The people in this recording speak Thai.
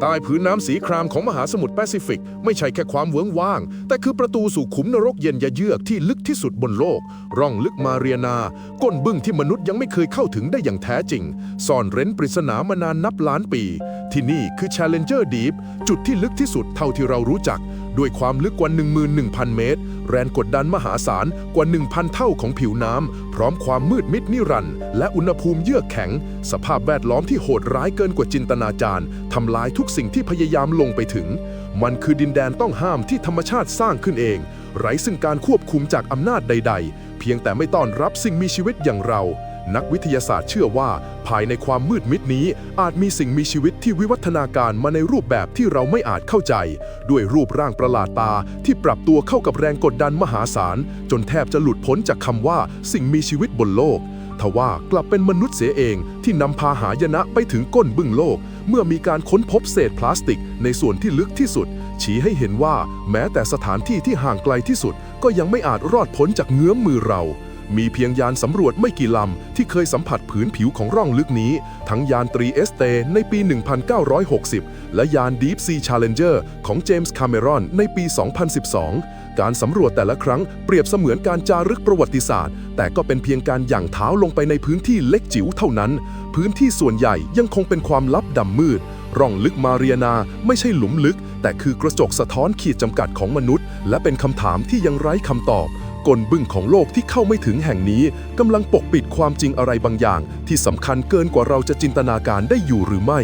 ใต้ผืนน้ำสีครามของมหาสมุทรแปซิฟิก ไม่ใช่แค่ความเวิ้งว่าง แต่คือประตูสู่ขุมนรกเย็นยะเยือกที่ลึกที่สุดบนโลก ร่องลึกมาเรียนา ก้นบึ้งที่มนุษย์ยังไม่เคยเข้าถึงได้อย่างแท้จริง ซ่อนเร้นปริศนามานานนับล้านปี ที่นี่คือ Challenger Deep จุดที่ลึกที่สุดเท่าที่เรารู้จัก ด้วยความลึกกว่า 11,000 เมตร แรงกดดันมหาศาลกว่า 1,000 เท่าของผิวน้ำ พร้อมความมืดมิดนิรันดร์และอุณหภูมิเยือกแข็ง สภาพแวดล้อมที่โหดร้ายเกินกว่าจินตนาจารทำลายทุกสิ่งที่พยายามลงไปถึง มันคือดินแดนต้องห้ามที่ธรรมชาติสร้างขึ้นเอง ไร้ซึ่งการควบคุมจากอำนาจใด ๆ เพียงแต่ไม่ต้อนรับสิ่งมีชีวิตอย่างเรา นักวิทยาศาสตร์เชื่อว่า ภายในความมืดมิดนี้ อาจมีสิ่งมีชีวิตที่วิวัฒนาการมาในรูปแบบที่เราไม่อาจเข้าใจ ด้วยรูปร่างประหลาดตาที่ปรับตัวเข้ากับแรงกดดันมหาศาล จนแทบจะหลุดพ้นจากคำว่าสิ่งมีชีวิตบนโลกทว่ากลับเป็นมนุษย์เสียเองที่นำพาหายนะไปถึงก้นบึ้งโลก เมื่อมีการค้นพบเศษพลาสติกในส่วนที่ลึกที่สุด ชี้ให้เห็นว่าแม้แต่สถานที่ที่ห่างไกลที่สุด ก็ยังไม่อาจรอดพ้นจากเงื้อมมือเรา มีเพียงยานสำรวจไม่กี่ลำ ที่เคยสัมผัสผืนผิวของร่องลึกนี้ ทั้งยานตรีเอสเตในปี 1960 และยาน Deep Sea Challenger ของเจมส์คาเมรอนในปี 2012 การสำรวจแต่ละครั้งเปรียบเสมือนการจารึกประวัติศาสตร์ แต่ก็เป็นเพียงการหย่างเท้าลงไปในพื้นที่เล็กจิ๋วเท่านั้น พื้นที่ส่วนใหญ่ยังคงเป็นความลับดำมืดร่องลึกมาเรียนาไม่ใช่หลุมลึก แต่คือกระจกสะท้อนขีดจำกัดของมนุษย์ และเป็นคำถามที่ยังไร้คำตอบ กลบึ้งของโลกที่เข้าไม่ถึงแห่งนี้กำลังปกปิดความจริงอะไรบางอย่าง ที่สำคัญเกินกว่าเราจะจินตนาการได้อยู่หรือไม่